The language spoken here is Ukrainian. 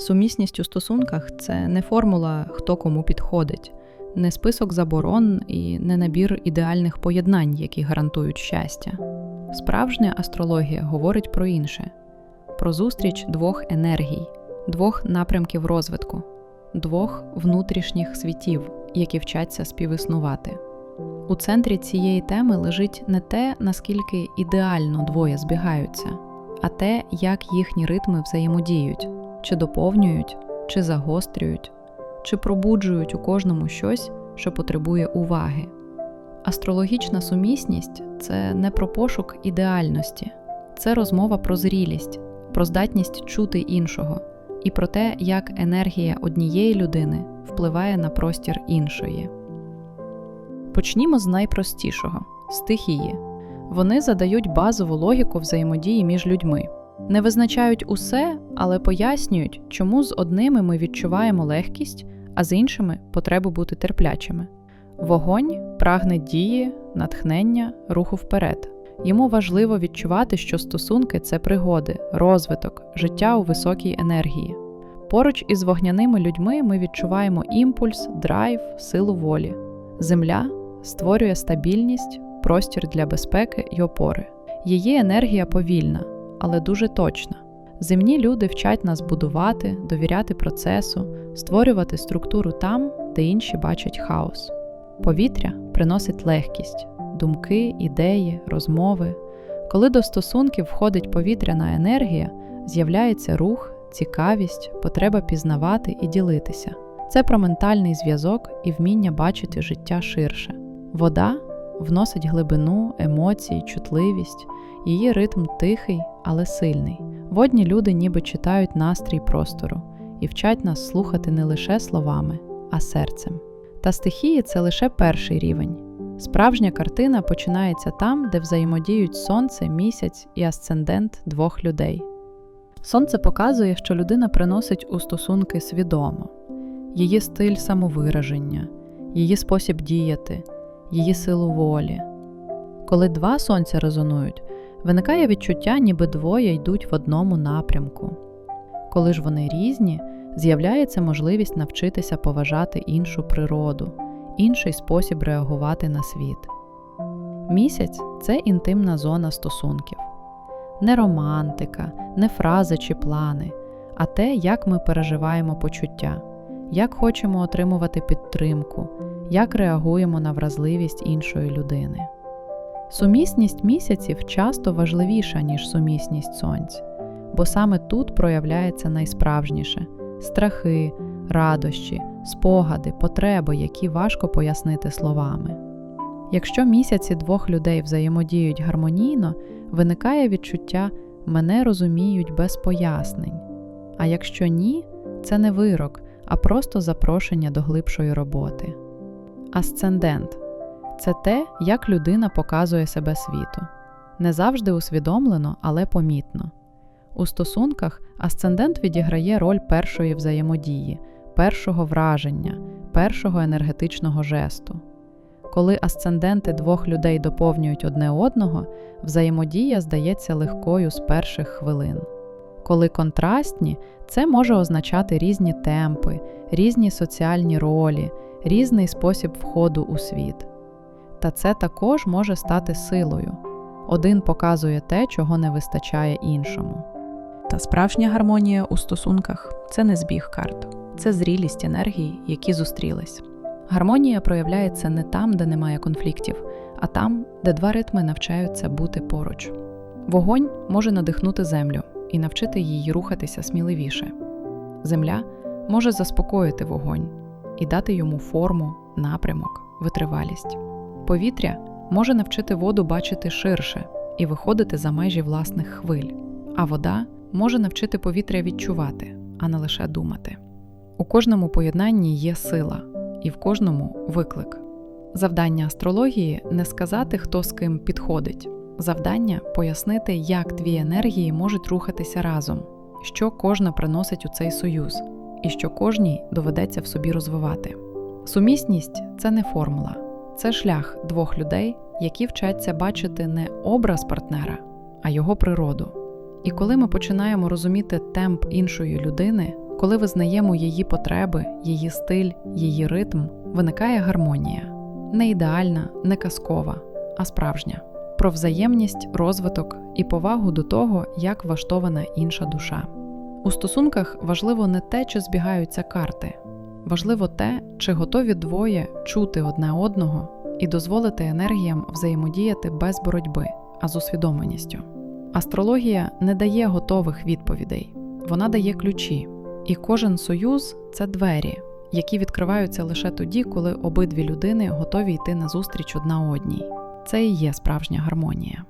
Сумісність у стосунках це не формула, хто кому підходить, не список заборон і не набір ідеальних поєднань, які гарантують щастя. Справжня астрологія говорить про інше: про зустріч двох енергій, двох напрямків розвитку, двох внутрішніх світів, які вчаться співіснувати. У центрі цієї теми лежить не те, наскільки ідеально двоє збігаються, а те, як їхні ритми взаємодіють, чи доповнюють, чи загострюють, чи пробуджують у кожному щось, що потребує уваги. Астрологічна сумісність це не про пошук ідеальності, це розмова про зрілість, про здатність чути іншого і про те, як енергія однієї людини впливає на простір іншої. Почнімо з найпростішого стихії. Вони задають базову логіку взаємодії між людьми. Не визначають усе, але пояснюють, чому з одними ми відчуваємо легкість, а з іншими потребу бути терплячими. Вогонь прагне дії, натхнення, руху вперед. Йому важливо відчувати, що стосунки це пригоди, розвиток, життя у високій енергії. Поруч із вогняними людьми ми відчуваємо імпульс, драйв, силу волі. Земля створює стабільність, простір для безпеки й опори. Її енергія повільна, але дуже точна. Земні люди вчать нас будувати, довіряти процесу, створювати структуру там, де інші бачать хаос. Повітря приносить легкість, думки, ідеї, розмови. Коли до стосунків входить повітряна енергія, з'являється рух, цікавість, потреба пізнавати і ділитися. Це про ментальний зв'язок і вміння бачити життя ширше. Вода вносить глибину, емоції, чутливість, її ритм тихий, але сильний. Водні люди ніби читають настрій простору і вчать нас слухати не лише словами, а серцем. Та стихії це лише перший рівень. Справжня картина починається там, де взаємодіють сонце, місяць і асцендент двох людей. Сонце показує, що людина приносить у стосунки свідомо, її стиль самовираження, її спосіб діяти, її силу волі. Коли два сонця резонують, виникає відчуття, ніби двоє йдуть в одному напрямку. Коли ж вони різні, з'являється можливість навчитися поважати іншу природу, інший спосіб реагувати на світ. Місяць це інтимна зона стосунків, не романтика, не фрази чи плани, а те, як ми переживаємо почуття, як хочемо отримувати підтримку, як реагуємо на вразливість іншої людини. Сумісність місяців часто важливіша, ніж сумісність сонць, бо саме тут проявляється найсправжніше страхи, радощі, спогади, потреби, які важко пояснити словами. Якщо місяці двох людей взаємодіють гармонійно, виникає відчуття мене розуміють без пояснень. А якщо ні, це не вирок, а просто запрошення до глибшої роботи. Асцендент це те, як людина показує себе світу. Не завжди усвідомлено, але помітно. У стосунках асцендент відіграє роль першої взаємодії, першого враження, першого енергетичного жесту. Коли асценденти двох людей доповнюють одне одного, взаємодія здається легкою з перших хвилин. Коли контрастні, це може означати різні темпи, різні соціальні ролі, різний спосіб входу у світ. Та це також може стати силою. Один показує те, чого не вистачає іншому. Та справжня гармонія у стосунках це не збіг карт, це зрілість енергії, які зустрілись. Гармонія проявляється не там, де немає конфліктів, а там, де два ритми навчаються бути поруч. Вогонь може надихнути землю і навчити її рухатися сміливіше. Земля може заспокоїти вогонь і дати йому форму, напрямок, витривалість. Повітря може навчити воду бачити ширше і виходити за межі власних хвиль, а вода може навчити повітря відчувати, а не лише думати. У кожному поєднанні є сила, і в кожному виклик. Завдання астрології не сказати, хто з ким підходить. Завдання пояснити, як дві енергії можуть рухатися разом, що кожна приносить у цей союз, і що кожній доведеться в собі розвивати. Сумісність це не формула, це шлях двох людей, які вчаться бачити не образ партнера, а його природу. І коли ми починаємо розуміти темп іншої людини, Коли визнаємо її потреби, її стиль, її ритм, виникає гармонія. Не ідеальна, не казкова, а справжня. Про взаємність, розвиток і повагу до того, як влаштована інша душа. У стосунках важливо не те, чи збігаються карти, важливо те, чи готові двоє чути одне одного і дозволити енергіям взаємодіяти без боротьби, а з усвідомленістю. Астрологія не дає готових відповідей, вона дає ключі, і кожен союз це двері, які відкриваються лише тоді, коли обидві людини готові йти назустріч одна одній. Це і є справжня гармонія.